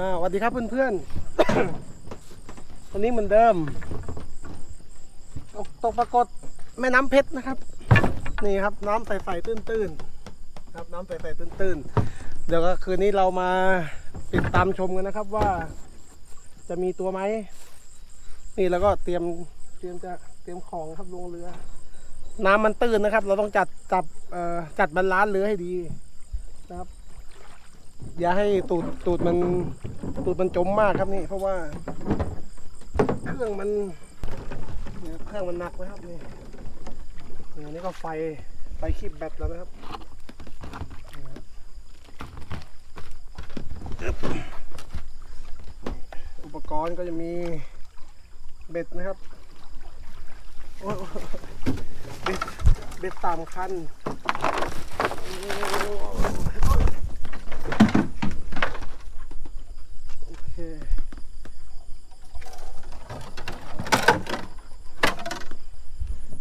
อ่าสวัสดีครับเพื่อนๆ วันนี้เหมือนเดิม ตกตกปรากฏแม่น้ำเพชรนะครับ นี่ครับน้ำใสๆตื้นๆครับน้ำใสๆตื้นๆ เดี๋ยวก็คืนนี้เรามาติดตามชมกันนะครับว่าจะมีตัวไหม นี่แล้วก็เตรียมเตรียมจะเตรียมของครับลงเรือ น้ำมันตื้นนะครับ เราต้องจัดจับเอ่อจัดบรรลานเรือให้ดีนะครับ อย่าให้ตูดตูดมันตูดมันจมมากครับนี่ เพราะว่า เครื่องมันเครื่องมันหนักนะครับนี่นี่อันนี้ก็ไฟไฟคีบแบตแล้วนะครับอุปกรณ์ก็จะมีเบ็ดนะครับเบ็ดเบ็ดสามคันโอ้ย โอเค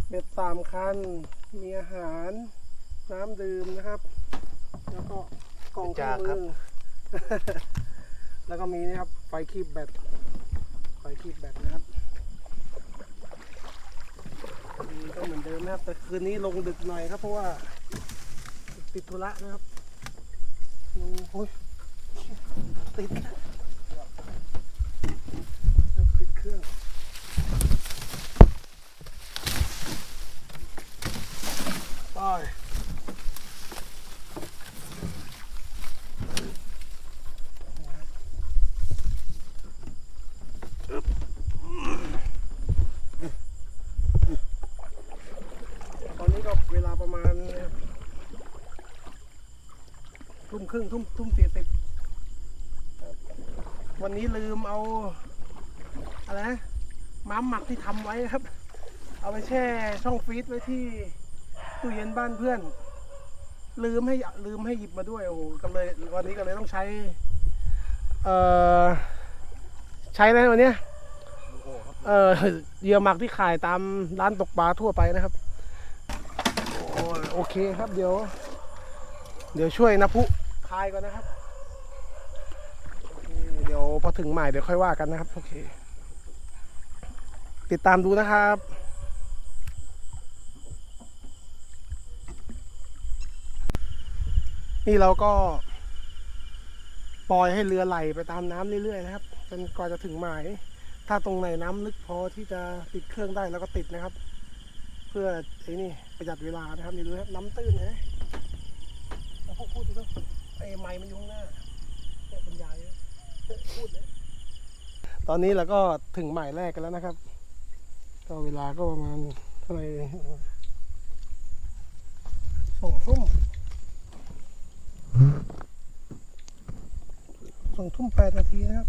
เบ็ด สามคัน มีอาหาร น้ำดื่มนะครับ แล้วก็กล่องเครื่องมือ แล้วก็มีนี่ครับไฟคีบแบต ไฟคีบแบตนะครับนี่ก็เหมือนเดิมนะครับ แต่คืนนี้ลงดึกหน่อยครับ เพราะว่า ติดธุระนะครับอืมโอ้ยติดติดเครื่อง ไป อึ๊บตอนนี้ก็เวลาประมาณทุ่มครึ่งทุ่มทุ่มสี่สิบวันนี้ลืมเอา อะไรนะม้ามหมักที่ทำไว้ครับ เอาไปแช่ช่องฟรีซไว้ที่ ตู้เย็นบ้านเพื่อน ลืมให้ลืมให้หยิบมาด้วยโอ้โหก็เลยวันนี้ก็เลยต้องใช้ เอ่อ ใช้อะไรวันเนี้ยเออเหยื่อหมักที่ขายตามร้านตกปลาทั่วไปนะครับโอโอเคครับเดี๋ยว เดี๋ยวช่วยนะพุคายก่อนนะครับเดี๋ยวพอถึงใหม่เดี๋ยวค่อยว่ากันนะครับ โอเค ติดตามดูนะครับ นี่เราก็ ปล่อยให้เรือไหลไปตามน้ำเรื่อยๆนะครับจนกว่าจะถึงหมาย ถ้าตรงไหนน้ำลึกพอที่จะติดเครื่องได้แล้วก็ติดนะครับ เพื่อไอ้นี่ประหยัดเวลานะครับนี่ดูนะครับน้ำตื้นนะแล้วพวกพูดดูนะไอ้ไม้มันอยู่ข้างหน้าเนี่ยบรรยายพูดเลยตอนนี้เราก็ถึงหมายแรกกันแล้วนะครับ ก็เวลาก็ประมาณเท่าไหร่สองทุ่ม สองทุ่มแปดนาทีนะครับ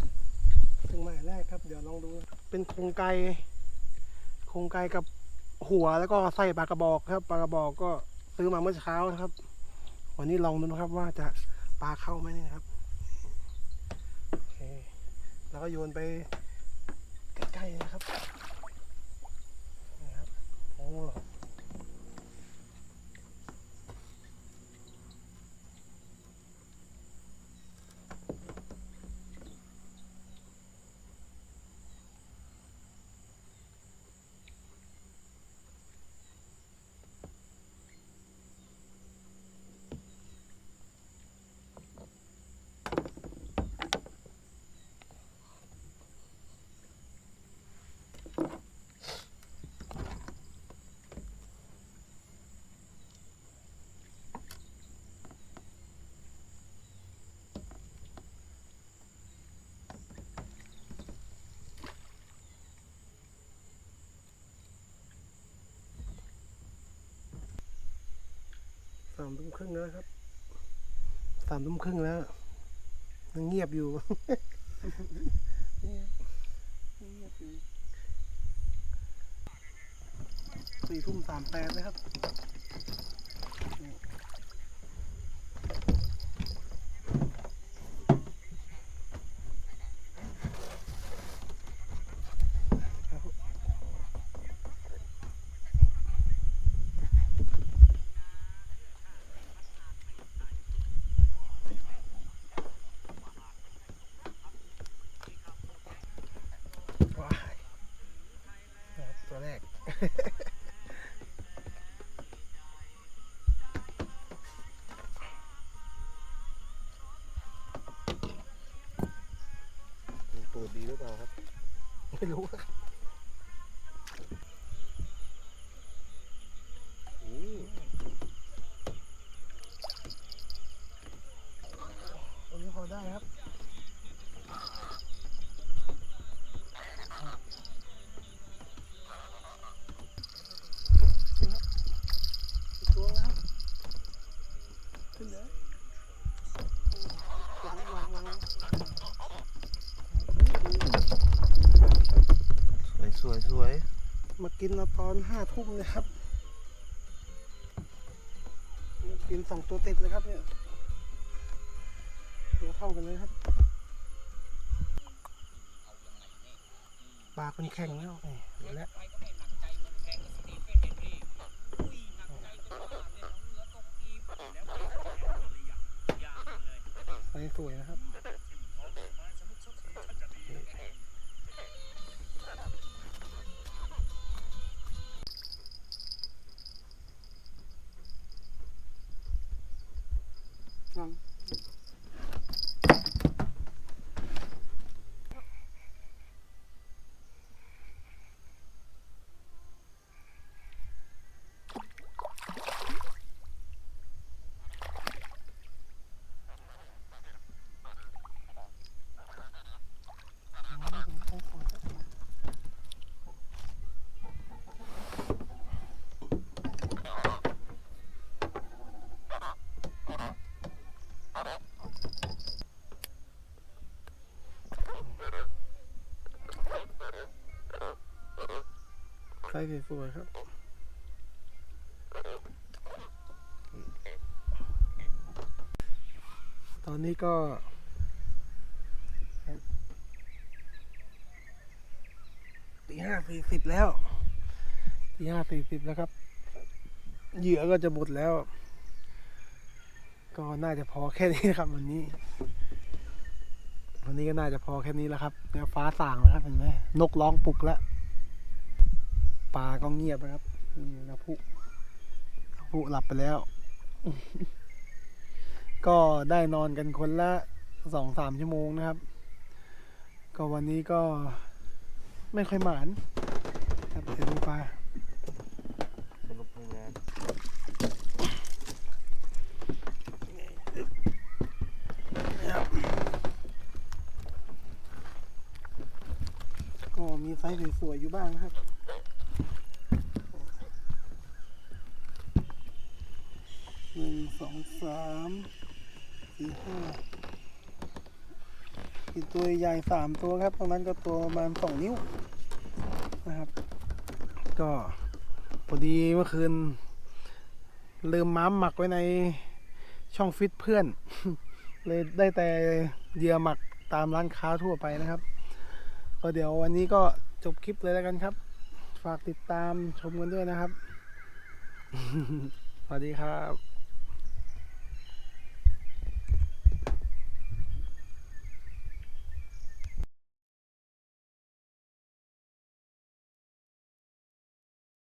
ถึงหมายแรกครับ เดี๋ยวลองดู เป็นโครงไก่โครงไก่กับหัวแล้วก็ไส้ปลากระบอกครับปลากระบอกก็ซื้อมาเมื่อเช้านะครับ วันนี้ลองดูนะครับว่าจะปลาเข้าไหมเนี่ยนะครับโอเคแล้วก็โยนไปใกล้ๆนะครับามทุ่มครึ่งแล้วครับสามทุ่มครึ่งแล้วยังเงียบอยู่สี่ทุ่มสามแปดนะครับ หรือเปล่าครับ ไม่รู้ครับ สวยสวยสวยมากินเราตอนห้าทุ่มเลยครับมากินสองตัวติดเลยครับเนี่ยตัวเท่ากันเลยครับ ปลาคนแข็งแล้วนี่เห็นแล้วไปสวยนะครับ ลอง ไส้สวยๆครับตอนนี้ก็ตีห้าสี่สิบแล้วตีห้าสี่สิบแล้วครับ เหยื่อก็จะหมดแล้ว ก็น่าจะพอแค่นี้ครับวันนี้ วันนี้ก็น่าจะพอแค่นี้แล้วครับเนี่ยฟ้าส่างแล้วครับเห็นไหมนกร้องปลุกแล้ว ปลาก็เงียบนะครับนี่นะผู้ผู้หลับไปแล้ว ก็ได้นอนกันคนละสองสามชั่วโมงนะครับ ก็วันนี้ก็ไม่ค่อยหมานครับเดี๋ยวดูปลาสรุปลงานก็มีไซส์สวยๆอยู่บ้างนะครับ หนึ่ง สองสามสี่ห้าอีกตัวใหญ่สามตัวครับ ตรงนั้นก็ตัวประมาณสองนิ้วนะครับ ก็พอดีเมื่อคืน ลืมม้ามหมักไว้ในช่องฟิตเพื่อน เลยได้แต่เหยื่อหมักตามร้านค้าทั่วไปนะครับ ก็เดี๋ยววันนี้ก็จบคลิปเลยแล้วกันครับ ฝากติดตามชมกันด้วยนะครับ สวัสดีครับ